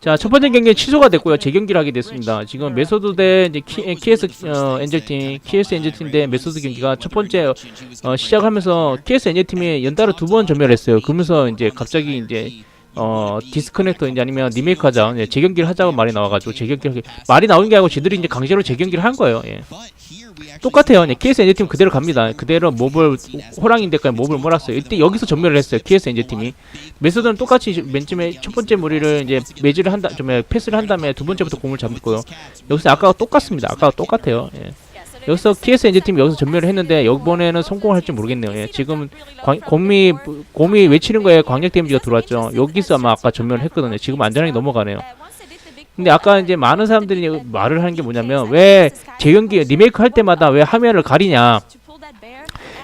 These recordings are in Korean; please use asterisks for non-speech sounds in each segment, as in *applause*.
자, 첫 번째 경기는 취소가 됐고요. 재경기를 하게 됐습니다. 지금 메소드 대 이제 키, 키에스 어, 엔젤팀, 키에스 엔젤팀 대 메소드 경기가 첫 번째 어, 시작하면서 키에스 엔젤팀이 연달아 두 번 전멸했어요. 그러면서 이제 갑자기 이제 어 디스커넥터 이제 아니면 리메이크 하자 예, 재경기를 하자고 말이 나와가지고 재경기를 말이 나온 게 아니고 지들이 이제 강제로 재경기를 한 거예요. 예. 똑같아요. 네, KS 엔제팀 그대로 갑니다. 그대로 몹을 호랑인데까지 몹을 몰았어요. 이때 여기서 전멸을 했어요. KS 엔제팀이 메소드는 똑같이 맨 처음에 첫 번째 무리를 이제 매지를 한다, 좀 패스를 한 다음에 두 번째부터 공을 잡고요. 여기서 아까와 똑같습니다. 아까와 똑같아요. 예. 여기서 KS 엔제팀이 여기서 전멸을 했는데 이번에는 성공을 할지 모르겠네요. 예. 지금 광, 곰이 곰이 외치는 거에 광역 데미지가 들어왔죠. 여기서 아마 아까 전멸을 했거든요. 지금 안전하게 넘어가네요. 근데 아까 이제 많은 사람들이 말을 하는 게 뭐냐면 왜 재경기 리메이크 할 때마다 왜 화면을 가리냐.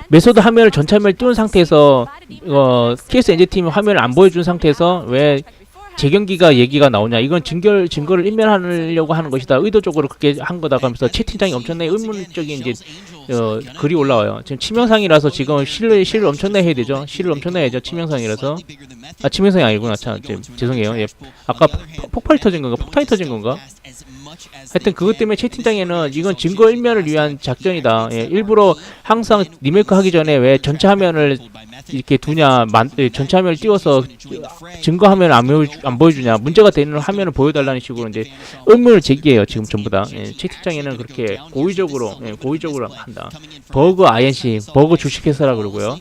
메소드 화면을 전체 화면을 띄운 상태에서 어 KS 엔제팀 화면을 안 보여준 상태에서 왜 재경기가 얘기가 나오냐. 이건 증거 증거를 인멸하려고 하는 것이다. 의도적으로 그렇게 한 거다 하면서 채팅창이 엄청나게 의문적인 이제 어 글이 올라와요 지금 치명상이라서 지금 실을 실을 엄청나게 해야 되죠 실을 엄청나게 해야죠 치명상이라서 아 치명상이 아니구나 참 제- 죄송해요 예 아까 폭- 폭발이 터진 건가 폭탄이 터진 건가 하여튼 그것 때문에 채팅창에는 이건 증거 일면을 위한 작전이다. 예, 일부러 항상 리메이크 하기 전에 왜 전체 화면을 이렇게 두냐, 만, 예, 전체 화면을 띄워서 증거 화면을 안, 보여, 안 보여주냐, 문제가 되는 화면을 보여달라는 식으로 이제 의문을 제기해요. 지금 전부 다. 예, 채팅창에는 그렇게 고의적으로, 예, 고의적으로 한 다. 버그 INC, 버그 주식회사라 그러고요.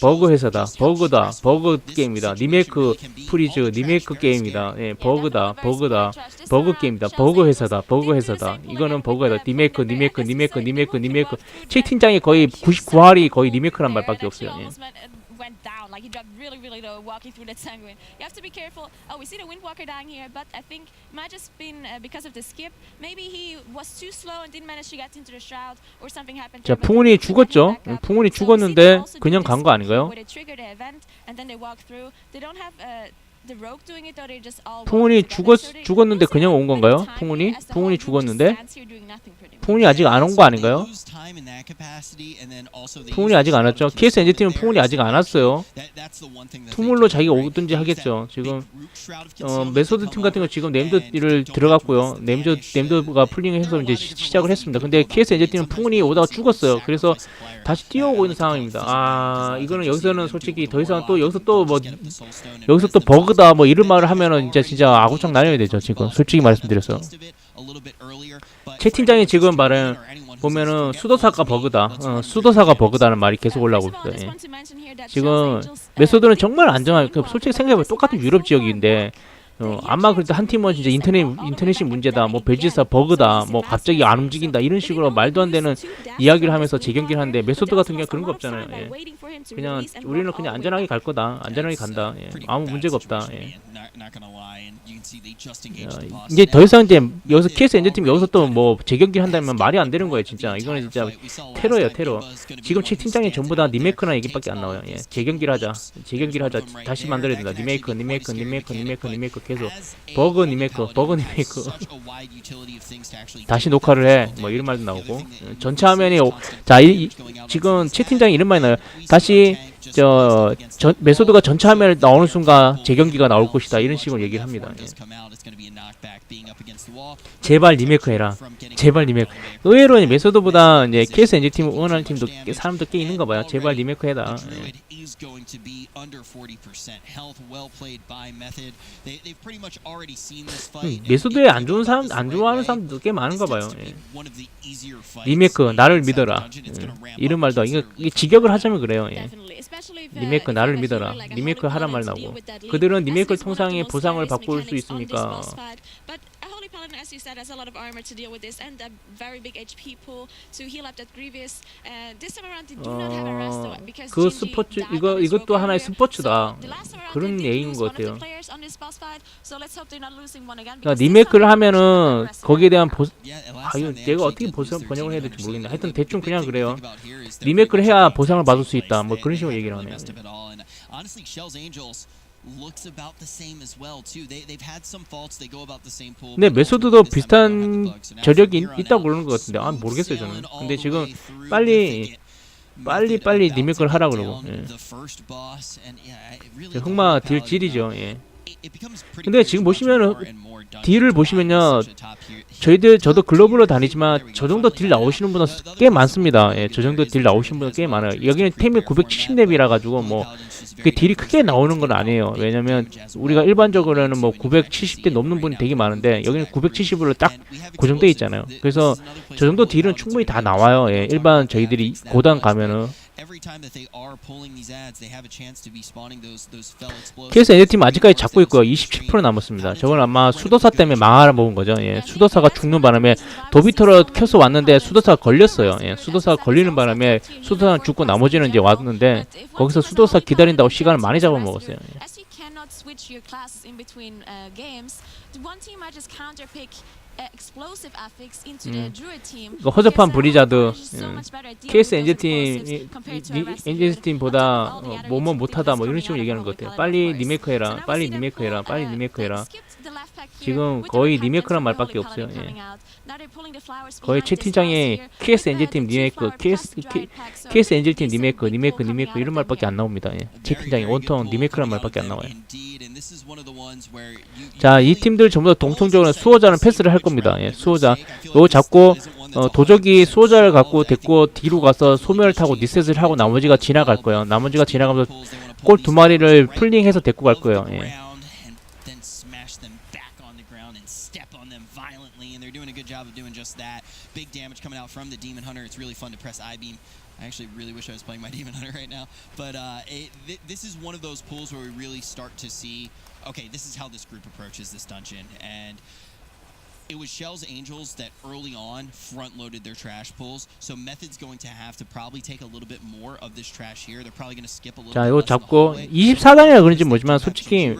버그 회사다, 버그다, 버그 게임이다. 리메이크 프리즈, 리메이크 게임이다. 예, 버그다, 버그다. 버그 게임이다. 버그 회사다. 버그 회사다. 이거는 버그다. 리메이크, 리메이크, 리메이크, 리메이크, 리메이크. 채팅창에 거의 99할이 거의 리메이크란 말밖에 없어요. 예. Like he dropped really really low walking through that sanguine you have to be careful oh we see the windwalker dying here but i think might just been uh, because of the skip maybe he was too slow and didn't manage to get into the shroud or something happened 자, 풍운이 죽었죠. 풍운이 죽었는데 그냥 간 거 아닌가요? they don't have uh, 풍운이. 죽었 죽었는데 그냥 온 건가요? 풍운이 풍운이 죽었는데. 풍운이 아직 안 온 거 아닌가요? 풍운이 아직 안 왔죠. KS 엔지팀은 풍운이 아직 안 왔어요. 투물로 자기가 오든지 하겠죠. 지금 어, 메소드 팀 같은 거 지금 네임드를 들어갔고요. 네임드 네임드가 풀링해서 이제 시, 시작을 했습니다. 근데 KS 엔지팀은 풍운이 오다가 죽었어요. 그래서 다시 뛰어오고 있는 상황입니다. 아 이거는 여기서는 솔직히 더 이상 또 여기서 또 뭐 여기서 또 버그 다 뭐 이런 말을 하면은 진짜 진짜 아구창 나뉘어야 되죠. 지금 솔직히 말씀드려서 채팅창에 지금 말은 보면은 수도사가 버그다. 어, 수도사가 버그다는 말이 계속 올라오고 있어요. 예. 지금 메소드는 정말 안정한 그 솔직히 생각해보면 똑같은 유럽 지역인데 어, 아마 그래도 한 팀은 진짜 인터넷 인터넷이 문제다 뭐 벨지사 버그다 뭐 갑자기 안 움직인다 이런 식으로 말도 안 되는 이야기를 하면서 재경기를 하는데 메소드 같은 경우 그런 거 없잖아요. 예. 그냥 우리는 그냥 안전하게 갈 거다 안전하게 간다. 예. 아무 문제가 없다. 예. 어, 이제 더 이상 이제 여기서 KS 엔제팀 여기서 또 뭐 재경기를 한다면 말이 안 되는 거예요 진짜. 이거는 진짜 테러예요 테러. 지금 채팅창에 전부 다 리메이크나 얘기밖에 안 나와요. 예. 재경기를 하자. 재경기를 하자. 다시 만들어야 된다. 리메이크 리메이크 리메이크 리메이크 리메이크 계속 버그 리메이크 버그 리메이크 다시 녹화를 해. 뭐 이런 말도 나오고. 어, 전체 화면이 오- 자 이, 이- 지금 채팅창에 이런 말이 나요. 다시 저, 저 메소드가 화면을 나오는 순간 재경기가 나올 것이다 이런 식으로 얘기를 합니다 예. 제발 리메이크 해라 제발 리메이크 의외로 메소드보다 이제 KS 엔지 팀 응원하는 팀도 꽤 사람도 꽤 있는가 봐요 제발 리메이크 해라 예. 음, 메소드에 안 좋은 사람 안 좋아하는 사람도 꽤 많은가 봐요 예. 리메이크 나를 믿어라 예. 이런 말도 이거, 이게 직역을 하자면 그래요 예. 리메이크 나를 믿어라. 리메이크 하란 말 나오고. 그들은 리메이크를 통상의 보상을 바꿀 수 있으니까. As you said, has a lot of armor to deal with this and a very big HP pool to heal up that Grievous. Uh, this time around, they do not have a rest 어, though, because 그 Genji 스포츠 died 이거 on his 이것도 rogue 하나의 earlier. 스포츠다. So the last time around, 그런 they did 얘기인 lose 것 one of the 같아요. players on this boss fight, so let's hope they're not losing one again, 그러니까 because this 리메이크를 time around, they should have 하면은 rest 거기에 대한 보 아, 아 이거 내가 어떻게 보상 번역을 해야 될지 모르겠네. 하여튼 대충 그냥 그래요. 리메이크를 해야 보상을 받을 수 있다. 뭐 그런 식으로 얘기를 하네요. 근데 메소드도 비슷한 저력이 있다고 그러는 것 같은데 아 모르겠어요 저는. 근데 지금 빨리 빨리 빨리 리메이크를 하라 그러고. 예. 흑마 딜 질이죠. uh, 예. 근데 지금 보시면은 딜을 보시면요. 저희들 저도 글로벌로 다니지만 저 정도 딜 나오시는 분은 꽤 많습니다. 예, 저 정도 딜 나오시는 분은 꽤 많아요. 여기는 템이 970렙이라 가지고 뭐 그 딜이 크게 나오는 건 아니에요. 왜냐면 우리가 일반적으로는 뭐 970대 넘는 분이 되게 많은데 여기는 970으로 딱 고정돼 있잖아요. 그래서 저 정도 딜은 충분히 다 나와요. 예, 일반 저희들이 고단 가면은 KS NJ팀 아직까지 잡고 있고요. 27% 남았습니다. 저건 아마 수도사 때문에 망하먹은 거죠. 예, 수도사가 죽는 바람에 도비터로 켜서 왔는데 수도사가 걸렸어요. 예, 수도사가 걸리는 바람에 수도사는 죽고 나머지는 이제 왔는데 거기서 수도사 기다린다고 시간을 많이 잡아먹었어요. 예. As you cannot switch your classes in between uh, games, the one team might just counterpick uh, explosive affix into the 음. druid team. 이거 허접한 uh, 브리자드 음, KS of all the other 뭐뭐 utility 못하다 뭐 이런 식으로 얘기하는 것 같아요. 빨리. 리메이크 해라. Now we 빨리 리메이크 해라. pull, 빨리 uh, 리메이크 해라. pack here 지금 거의 리메이크란 말밖에 없어요. 예. coming out. Now they're pulling the flowers 거의 here. KS the two 리메이크, KS KS 엔젤팀 decent 리메이크, 리메이크, 리메이크 이런 말밖에. 안 나옵니다. 예. 채팅창에 온통 리메이크란 말밖에 안 나와요. 자, 자, 이 팀들 전부 다 동통적으로 수호자는 패스를 할 겁니다. 예, 수호자. 요거 잡고 어, 도적이 수호자를 갖고 데리고 뒤로 가서 소멸을 타고 리셋을 하고 나머지가 지나갈 거예요. 나머지가 지나가면서 골 두 마리를 풀링해서 데리고 갈 거예요. 예. uh, it was Shell's Angels that early on front loaded their trash pools. So Method's going to have to probably take a little bit more of this trash here. They're probably going to skip a little 자, bit 이거 잡고 hallway. 24단이라 그런지 모르지만 솔직히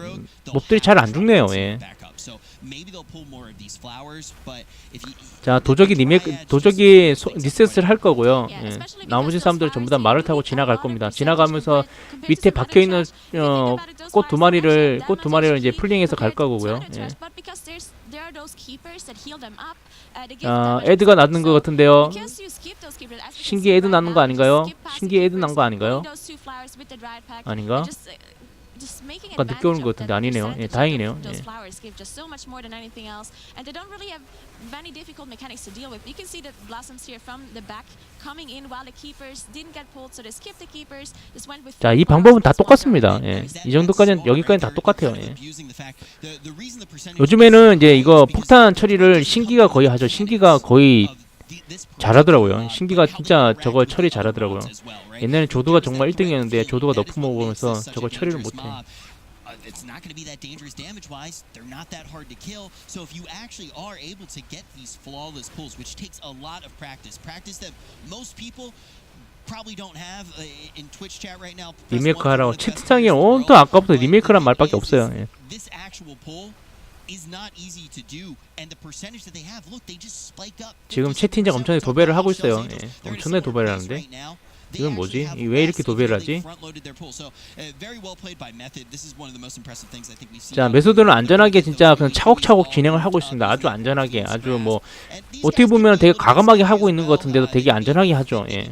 몹들이 잘 안 죽네요. 예. So maybe they'll pull more of these flowers, but if you 자, 도적이 리메이크 도적이 소, 리셋을 할 거고요. 예. 나머지 사람들 전부 다 말을 타고 지나갈 겁니다. 지나가면서 밑에 박혀 있는 어, 꽃 두 마리를 꽃 두 마리를 이제 풀링해서 갈 거고요. 예. 아, 애드가 낳는 것 같은데요. 신기 애드 낳는 거 아닌가요? 신기 애드 낳은 거 아닌가요? 아닌가? 약간 늦게 오는 것 같은데 아니네요. 예, 다행이네요. 예. 자, 이 방법은 다 똑같습니다. 예. 이 정도까지는 여기까지는 다 똑같아요. 예. 요즘에는 이제 이거 폭탄 처리를 신기가 거의 하죠. 신기가 거의 잘하더라고요. 신기가 진짜 저걸 처리 잘하더라고요. 옛날에 조도가 정말 1등이었는데 조도가 높은 먹으면서 저걸 처리를 못해. It's not going to be that dangerous damage wise. They're not that hard to kill. So if you actually are able to get these flawless pulls, which takes a lot of practice, practice that most people probably don't have uh, in Twitch chat right now. press 리메이크 one 하라고 for the best 채팅창에 온통. 아까부터 리메이크란 말밖에 없어요. 예. This actual pull 지금 50% 채팅창 엄청나게 도배를 하고 있어요. 예. 엄청나게 도배를 하는데 이건 뭐지? 왜 이렇게 도배를 하지? uh, 자, 메소드는. 안전하게 진짜 그냥 차곡차곡 진행을 하고 있습니다. 아주 안전하게, 아주 뭐 어떻게 보면 되게 과감하게 하고 있는 것 같은데도 되게 안전하게 하죠. 예.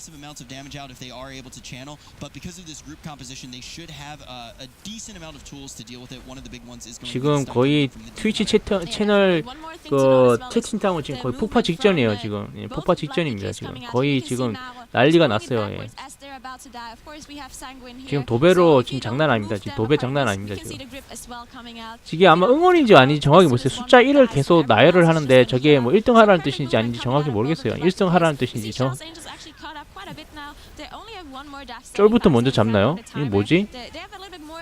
Massive amounts of damage out if they are able to channel, but because of this group composition, they should have uh, a decent amount of tools to deal with it. One of the big ones is going to be 지금 거의 트위치 채터. 채널 그 채팅창은 지금 거의 폭파 직전이에요. 지금 예, 폭파 직전입니다. 지금 거의 지금 난리가 났어요. 예. 지금 도배로 지금 장난 아닙니다. 지금 도배 장난 아닙니다. 지금 이게 아마 응원인지 아닌지 정확히 모르겠어요. 숫자 1을 계속 나열을 하는데 저게 뭐 1등 하라는 뜻인지 아닌지 정확히 모르겠어요. 1등 하라는 뜻인지 정 쫄부터 먼저 잡나요? 이게 뭐지?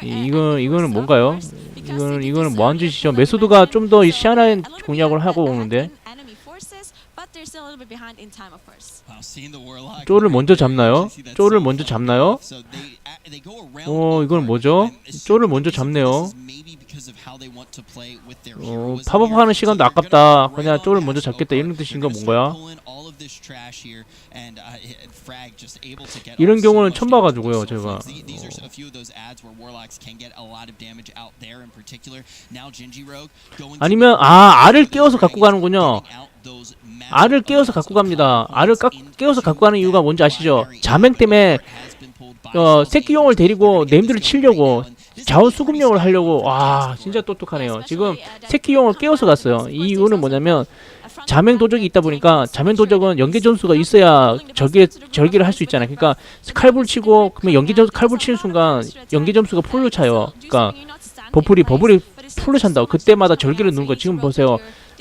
이- 이거 이거는 뭔가요? 이거는 이거는 뭐 하는 짓이죠? 메소드가 좀 더 시원한 공략을 하고 오는데 Wow, seeing the Warlock 쪼를 먼저 잡나요? 쪼를 먼저. 잡나요? Uh, 어, 이건 뭐죠? 쪼를 먼저 잡네요. 어, 팝업하는. 시간도 아깝다. 그냥 쪼를 먼저 잡겠다. 이런 뜻인가 gonna 뭔가요? uh, 이런 경우는 처음 봐가지고요, 제가. To 아니면 아 알을 깨워서 갖고 가는군요. 알을 깨워서 갖고 갑니다. 알을 까, 깨워서 갖고 가는 이유가 뭔지 아시죠? 자맹 때문에 어, 새끼용을 데리고 네임들을 치려고 좌우 수급용을 하려고 와 진짜 똑똑하네요. 지금 새끼용을 깨워서 갔어요. 이 이유는 뭐냐면 자명 도적이 있다 보니까 자명 도적은 연계 점수가 있어야 절개 절개를 할 수 있잖아요. 그러니까 칼불 치고 그러면 연계 점 칼불 치는 순간 연계 점수가 풀로 차요. 그러니까 버플이 버블이 풀로 찬다고 그때마다 절개를 누는 거 지금 보세요.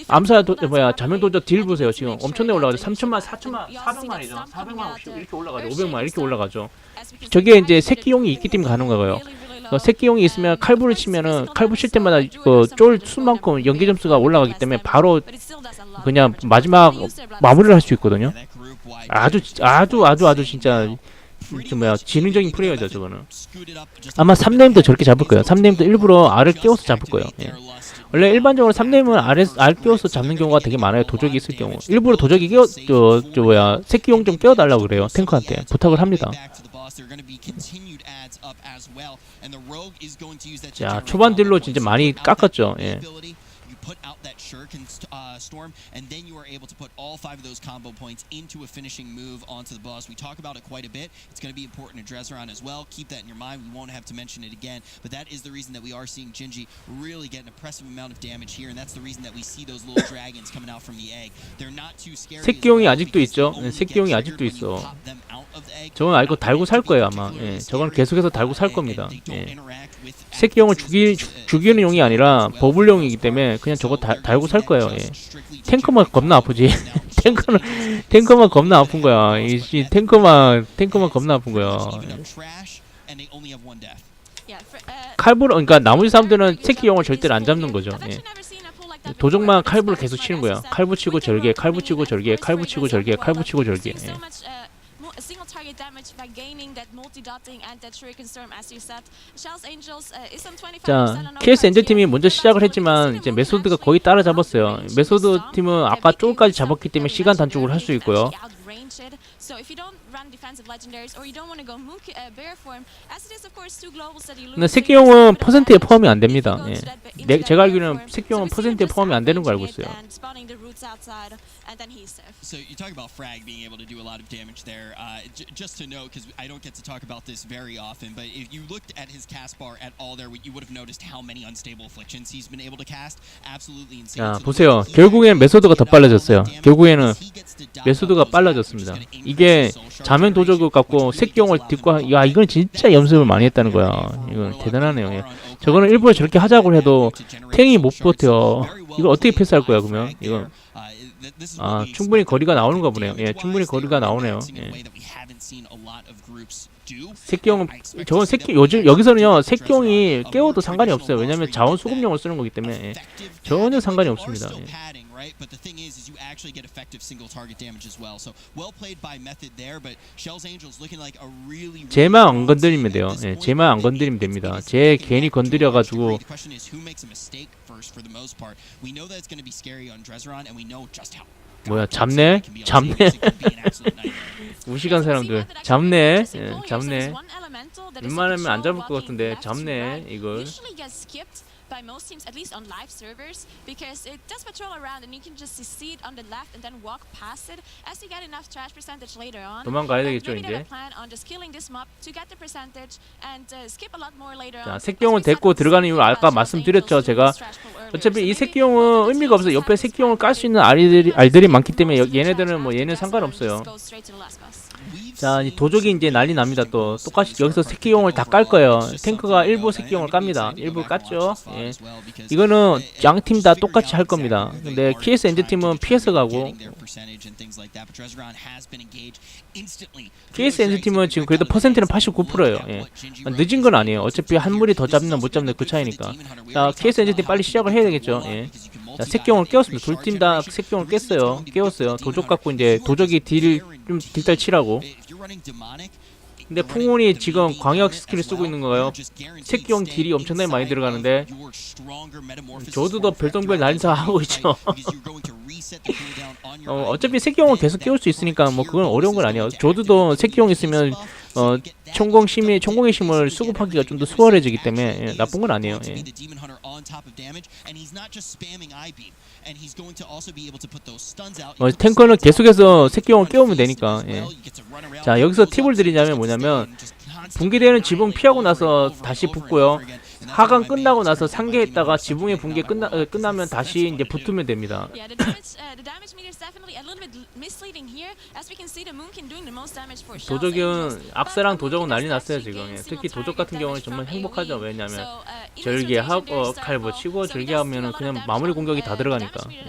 암사 도, 뭐야 자명 도적 딜 보세요. 지금 엄청나게 올라가죠. 3천만, 4천만, 400만이죠. 400만 이렇게 올라가죠. 500만 이렇게 올라가죠. 저게 이제 새끼용이 있기 때문에 가는 거고요. 그 새끼용이 있으면 칼불을 치면은 칼불 칠 때마다 그쫄 수만큼 연계 점수가 올라가기 때문에 바로 그냥 마지막 마무리를 할 수 있거든요. 아주 아주 아주 아주 진짜 그 뭐야 지능적인 플레이어죠 저거는. 아마 3네임도 저렇게 잡을 거예요. 3네임도 일부러 알을 끼워서 잡을 거예요. 예. 원래 일반적으로 3네임은 알에 알 끼워서 잡는 경우가 되게 많아요. 도적이 있을 경우. 일부러 도적이 끼워 저, 저 뭐야 새끼용 좀 끼워달라고 그래요. 탱커한테 부탁을 합니다. 자 초반 딜로 진짜 많이 깎았죠. 예. Uh, storm, and then you are able to put all five of those combo points into a finishing move onto the boss. We talk about it quite a bit. It's going to be important to Dresseron as well. Keep that in your mind. We won't have to mention it again, but that is the reason that we are seeing Jinji really get an impressive amount of damage here, and that's the reason that we see those little dragons coming out from the egg. They're not too scary. 새끼용이 아직도 있죠. 네, 새끼용이 아직도 있어. 저건 알고 달고 살 거예요 아마. 예. 저건 계속해서 달고 살 겁니다. 예. 새끼용을 죽이 죽- 죽이는 용이 아니라 버블용이기 때문에 그냥 저거 다, 달고 살 거예요. 예. 탱커만 겁나 아프지. *laughs* 탱커는 탱커만 겁나 아픈 거야. 이, 이 탱커만 탱커만 겁나 아픈 거야. 칼불 그러니까 나머지 사람들은 새끼용을 절대로 안 잡는 거죠. 예. 도적만 칼불을 계속 치는 거야. 칼 붙이고 절개, 칼 붙이고 절개, 칼 붙이고 절개, 칼 붙이고 절개. 예. Target damage by gaining that multi-dotting and that shuriken storm as you said. Shells Angels uh, is on 25% 자, KS 엔젤 팀이. 먼저 시작을 했지만 이제 메소드가 거의 따라잡았어요. 메소드 팀은 아까 is 잡았기 때문에 시간 단축을 할 수 있고요. So if you don't run defensive legendaries or you don't want to go moon uh, bear form, as it is of course two globals that you lose. 근데 of 퍼센트에 damage. 포함이 안 됩니다. 예. 내, 제가 알기로는 him 퍼센트에 포함이 안 되는 거 알고 있어요. So you talk about Frag being able to do a lot of damage there. Uh, j- just to know, because I don't get to talk about this very often, but if you looked at his cast bar at all there, you would have noticed how many unstable afflictions he's been able to cast. Absolutely insane. the 보세요. 결국엔 메소드가 더 빨라졌어요. 결국에는 메소드가 빨라졌습니다. gonna 이게 자면 도적을 갖고 lot 딛고 야 이건 진짜 연습을 많이 했다는 거야. 이건 대단하네요. 예. 저거는 일부러 저렇게 하자고 해도 탱이 못 버텨. 이걸 어떻게 패스할 거야 그러면? 이건 아, 충분히 거리가 나오는가 보네요. 예, 충분히 거리가 나오네요. 예. 새끼용은 저건 새끼 요즘 여기서는요 새끼용이 깨워도 상관이 없어요. 왜냐면 자원 수급용을 쓰는 거기 때문에 예. 전혀 상관이 없습니다. 예. Right? But the thing is, is you actually get effective single target damage as well. So well played by Method there, but Shells Angels looking like a really. really 쟤만 안 건드리면 돼요. 예. 쟤만 안 건드리면 됩니다. making 괜히 건드려가지고 The question is who makes a mistake first for the most part. We know that it's going to be scary on Dresseron, and we know just how. 뭐야, 잡네? 잡네? 무식한 사람들 잡네. 예, 잡네. 웬만하면 안 잡을 것 같은데 잡네 이걸. By most teams, at least on live servers, because it does patrol around and you can just see it on the left and then walk past it as you get enough trash percentage later on. 도망가야 되겠죠 이제. have a plan on just killing this mob to get the percentage and uh, skip a lot more later 자, said, 데리고 들어가는 same 이유 thing 아까 말씀드렸죠, 제가. 어차피 이 both 의미가 없어요. teams 옆에 새끼용을 깔 수 있는 알들이 알들이 많기 때문에 여- 얘네들은 뭐 얘는 상관없어요. 자, 이 도적이 이제 난리 납니다. 또 똑같이 여기서 새끼용을 다 깔 거예요. 탱크가 일부 새끼용을 깝니다. 일부 깠죠. 예. 이거는 양 팀 다 똑같이 할 겁니다. 근데 KS 엔드 팀은 피해서 가고 KS 엔드 팀은 지금 그래도 퍼센트는 89%예요. 예. 늦은 건 아니에요. 어차피 한 무리 더 잡나 못 잡나 그 차이니까. 자, KS 엔드 팀 빨리 시작을 해야 되겠죠. 예. 자, 새끼용을 깨웠습니다. 둘 팀다 새끼용을 깼어요. 깨웠어요. 도적 갖고 이제 도적이 딜을 좀 딜달 치라고. 근데 풍운이 지금 광역 스킬을 쓰고 있는 거예요. 새끼용 딜이 엄청나게 많이 들어가는데 저도 별똥별 난사 하고 있죠. *laughs* 어, 어차피 새끼용은 계속 깨울 수 있으니까 뭐 그건 어려운 건 아니에요. 조드도 새끼용 있으면 어, 총공 심의 총공의 힘을 수급하기가 좀 더 수월해지기 때문에 예, 나쁜 건 아니에요. 예. 어, 탱커는 계속해서 새끼용을 깨우면 되니까. 예. 자 여기서 팁을 드리자면 뭐냐면 붕괴되는 지붕 피하고 나서 다시 붙고요. 하강 끝나고 나서 상계했다가 지붕의 붕괴 끝나 어, 끝나면 다시 이제 붙으면 됩니다. Yeah, the damage, uh, the damage meter is definitely a little bit l- misleading here. As we can see, the Moonkin doing the most damage for Shells Angels. 도적은 But 도적은 난리 났어요 지금. 예, 특히 도적 같은 경우는 정말 행복하죠. 왜냐면 uh, his 절개하고 rotation, there's 칼 Starfall. 붙이고 So he does do a 절개하면은 lot of 그냥 마무리 공격이 다 uh, 들어가니까. 예.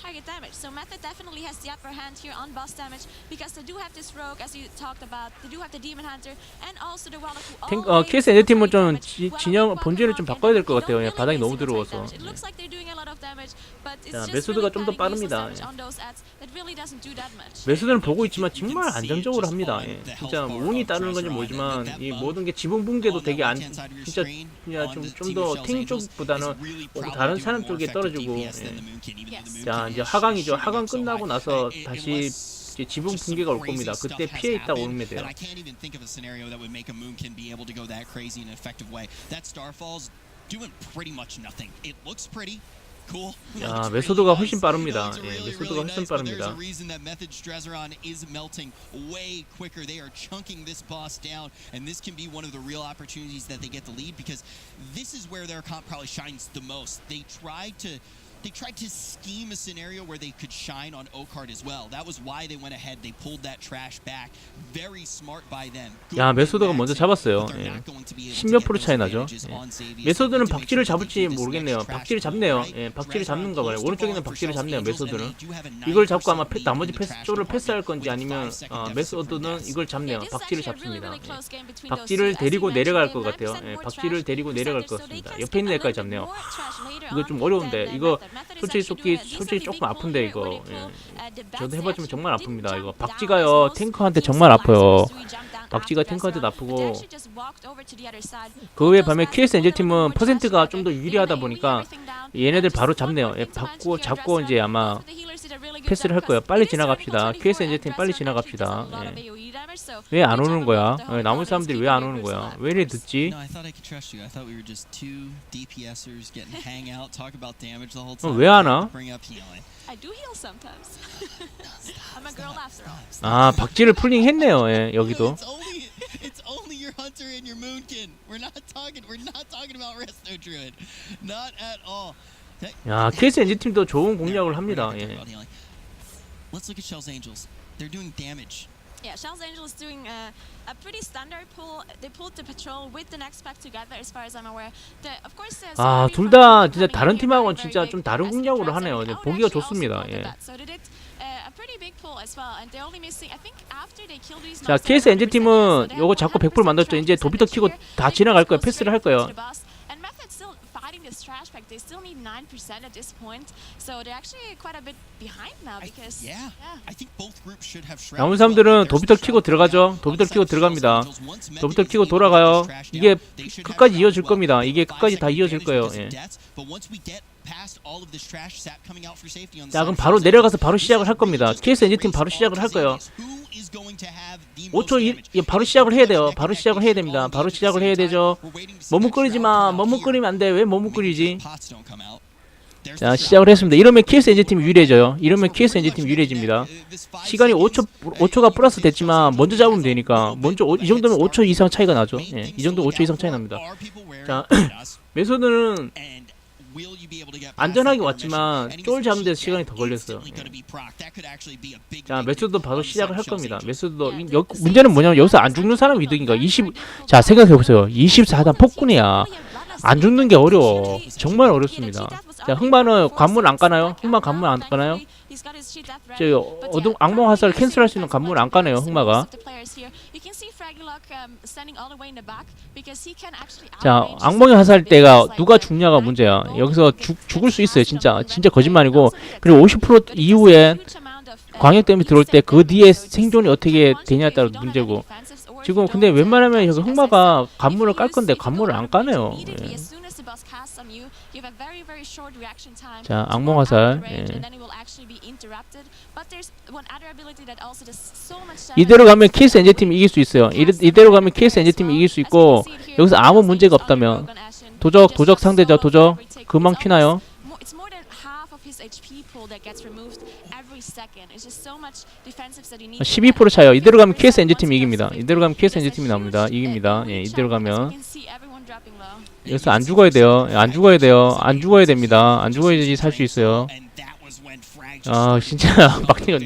Target damage. So Method definitely has the upper hand here on boss damage because they do have this rogue, as you talked about. They do have the demon hunter and also the warlock who 탱- 어, gain KS target 좀 damage. 지- 진영 본질을 좀 바꿔야 될 것 같아요. 예, really 바닥이 너무 damage. It looks like they're doing a lot of damage, but it's 자, just 메소드가 really 좀 더 padding useless 빠릅니다. damage 예. on those ads that really doesn't do that much. 매수들은 보고 있지만 정말 안정적으로 합니다. 예. 진짜 운이 따르는 건지 모르지만 이 모든 게 지붕 붕괴도 되게 안 진짜 그냥 좀좀 더탱 쪽보다는 뭐 다른 사람 쪽에 떨어지고 예. 자 이제 하강이죠. 하강 끝나고 나서 다시 지붕 붕괴가 올 겁니다. 그때 피해 있다 오면 돼요. 야, 메소드가 훨씬. 빠릅니다. 예, 메소드가 훨씬 빠릅니다. They tried to. Scheme a scenario where they could shine on Oakheart as well. That was why they went ahead. They pulled that trash back. Very smart by them. 야, 메소드가 먼저 잡았어요. 예. not going to be able to 10몇 get 프로 차이 나죠. 예. 메소드는 박쥐를 잡을지 모르겠네요. 박쥐를 잡네요. right? 예, 박쥐를 Drezron 잡는 거 봐요. 오른쪽에는 박쥐를 잡네요. 메소드는. 이걸 잡고 아마 9% 패, 나머지 패스 쪽을 패스할 건지 아니면 어, 메소드는. 이걸 잡네요. 박쥐를 잡습니다. 예. 박쥐를 데리고 내려갈 것 같아요. 9% 예, 박쥐를 데리고 내려갈 것 같습니다. 옆에 있는 애까지 잡네요. 이거 좀 어려운데 uh, 이거 솔직히 솔직히 솔직히 조금 아픈데 이거 예. uh. 저도 해봤지만 정말 아픕니다. 이거 박쥐가요 탱커한테 정말 아파요. 박쥐가 탱커한테 side. 그 외에 반면 bats QS 엔젤팀은 퍼센트가 좀 더. 유리하다 보니까 얘네들 바로 잡네요. 예, 받고 잡고. 이제 아마 패스를 할 거예요. 빨리 지나갑시다. QS 24 and 엔젤팀 빨리 지나갑시다. 예. 왜 안 오는 거야? 예, 나머지 사람들이 왜 안 오는 거야? 왜 이래 늦지? No, I thought I could trust you. I thought we were just two DPSers getting to hang out, talk about damage the whole 어, time. 왜안 와? 아 박쥐를 풀링 했네요. 예, 여기도. It's only, it's only your hunter and your moonkin. We're not talking. We're not talking about resto druid. Not at all. 야 KS 엔진팀도 좋은 공략을 합니다. 예. about healing. Let's look at Shell's Angels. They're doing damage. Yeah, Shells Angel is doing a, a pretty standard pull. They pulled the patrol with the next pack together, as far as I'm aware. The, of course, there's 아, 둘 다 진짜 다른 팀하고는 진짜 좀 다른 공략으로 하네요. 보기가 좋습니다. 예. uh, 자, KS 100% 엔진 팀은 so they 요거 잡고 100% 100% 만들었죠. 이제 도비터 키고. 다 지나갈 거예요. 패스를 할 거예요. This trash pack. They still need 9% at this point, so they're actually quite a bit behind now I- because yeah. yeah. I think both groups should have shroud. 남은. 사람들은 도비터 키고 들어가죠. 도비터 키고 들어갑니다. 도비터 키고 돌아가요. 이게 끝까지 이어질. 겁니다. 이게 끝까지 다 이어질 거예요. 예. 자, 그럼 바로 내려가서 바로 시작을 할 겁니다. KS 엔진팀 바로 시작을 할 거예요. Xaviers. Who is going to have the 5초 most 이, damage? 이 바로 시작을 해야 돼요. 바로 시작을 해야 됩니다. 바로 시작을 해야. 되죠. 머뭇거리지 마. 머뭇거리면 안 돼. 왜 머뭇거리지? 자, 시작을. 했습니다. 이러면 KS 엔진팀이 유리해져요. 이러면 KS 엔진팀이 유리해집니다. 시간이 5초 5초가 플러스 됐지만 먼저 잡으면 되니까 먼저 오- 이 정도면 5초 이상 차이가 나죠. 예. 이 정도 5초 이상 차이 납니다. 자, 메소드는 안전하게 왔지만 쫄 잡는 데서 시간이 더 걸렸어요. 예. 자, 메소드도 바로 시작을 할 겁니다. 메소드도 이- 여, 문제는 뭐냐면 여기서 안 죽는 사람이 이득인가? 20 자, 생각해 보세요. 24단 폭군이야. 안 죽는 게 어려워. 정말 어렵습니다. 자, 흑마는 관문 안 까나요? 흑마 관문 안 까나요? 저 어둠 악몽 화살 캔슬할 수 있는 관문 안 까네요. 흑마가. 자, 악몽의 화살 때가 누가 죽냐가 문제야. 여기서 죽, 죽을 수 있어요. 진짜 진짜 거짓말이고. 그리고 50% 이후에 광역 때문에 들어올 때 그 뒤에 생존이 어떻게 되냐에 따라 문제고. 지금 근데 웬만하면 여기 흑마가 관문을 깔 건데 관문을 안 까네요. 예. 자, 악몽 화살. 예. 이대로 가면 KS 엔제팀이 이길 수 있어요. 이대, 이대로 가면 KS 엔제팀이 이길 수 있고 여기서 아무 문제가 없다면 도적 도적 상대죠. 도적 금방 needs. 12% 차요. 이대로 가면 KS 엔지 팀이 이깁니다. 이대로 가면 KS 엔지 팀이 나옵니다. 이깁니다. 예, 이대로 가면 여기서 안 죽어야 돼요. 예, 안 죽어야 돼요. 안 죽어야 됩니다. 안 죽어야지 살 수 있어요. 아 진짜 *laughs* 막내가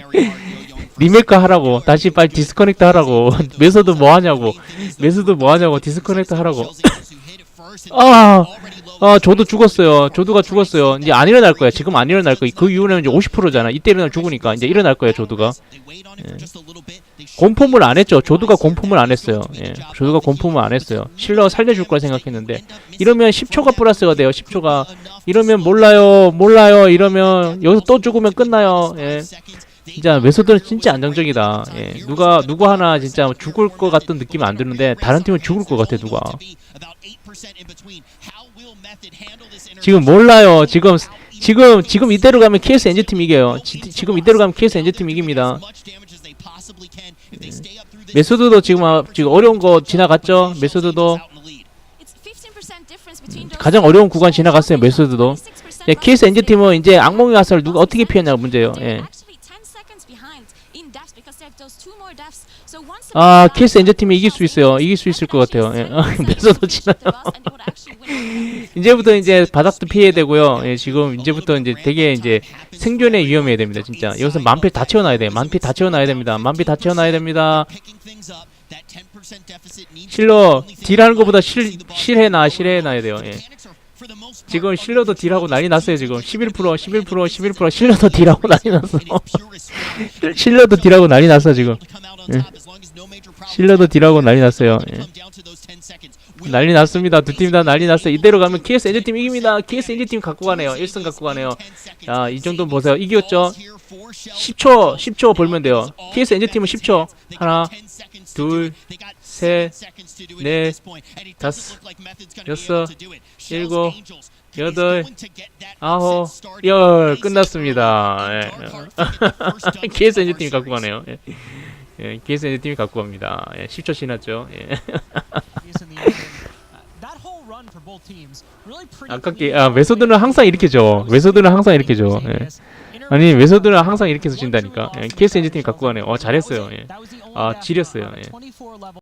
리메이크 하라고. 다시 빨리 디스커넥트 하라고. *laughs* 메서드 뭐 하냐고. 메서드 뭐 하냐고. 디스커넥트 하라고 아, 아 저도 죽었어요. 조두가 죽었어요. 이제 안 일어날 거야. 지금 안 일어날 거야. 그 이후는 이제 50%잖아. 이때 일어날 죽으니까. 이제 일어날 거야 조두가. 공포물 안 했죠. 조두가 공포물 안 했어요. 예 조두가 공포물 안 했어요. 실러 살려줄 거라 생각했는데 이러면 10초가 플러스가 돼요. 10초가. 이러면 몰라요. 몰라요. 이러면 여기서 또 죽으면 끝나요. 예. 진짜 메소드는 진짜 안정적이다. 예, 누가 누구 하나 진짜 죽을 것 같은 느낌이 안 드는데 다른 팀은 죽을 것 같아 누가. 지금 몰라요. 지금 지금 지금 이대로 가면 KS 엔지 팀 이겨요. 지, 지금 이대로 가면 KS 엔지 팀 이깁니다. 메소드도 지금 아, 지금 어려운 거 지나갔죠. 메소드도 가장 어려운 구간 지나갔어요. 메소드도. 예, KS 엔지 팀은 이제 악몽의 화살을 누가 어떻게 피했냐 문제예요. 예. 아, KS 엔지 팀이 이길 수 있어요. 이길 수 있을 것 같아요. 예. 메소드 *laughs* 지나요. *laughs* 이제부터 이제 바닥도 피해야 되고요. 예, 지금 이제부터 이제 되게 이제 생존에 위험해야 됩니다. 진짜 여기서 만피 다 채워놔야 돼. 만피 다 채워놔야 됩니다. 만피 다 채워놔야 됩니다. 실러 딜하는 것보다 실 실해놔 실해놔야 돼요. 예. 지금 실러도 딜하고 난리 났어요. 지금 11% 11% 11% 실러도 딜하고 난리 났어. *laughs* 실러도 딜하고 난리 났어 지금. 예. 실러도 딜하고 난리 났어요. 예. 난리 났습니다. 두 팀 다 난리 났어요. 이대로 가면 KS 엔지 팀 이깁니다. KS 엔지 팀 갖고 가네요. 1승 갖고 가네요. 자, 이 정도 보세요. 이겼죠? 10초, 10초 벌면 돼요. KS 엔지 팀은 10초. 하나, 둘, 셋, 넷, 다섯, 여섯, 일곱, 여덟, 아홉, 열 끝났습니다. 예. *laughs* KS 엔지 팀이 갖고 가네요. 예. 예, KS 엔지 팀이 갖고 갑니다. 예, 10초 지났죠. 예. *laughs* 아깝게 아 메소드는 항상 이렇게 줘. 메소드는 항상 이렇게 줘. 예. 아니 메소드는 항상 이렇게 해서 진다니까. 예, KS 엔지 팀이 갖고 가네요. 어 잘했어요. 예. 아 지렸어요. 예.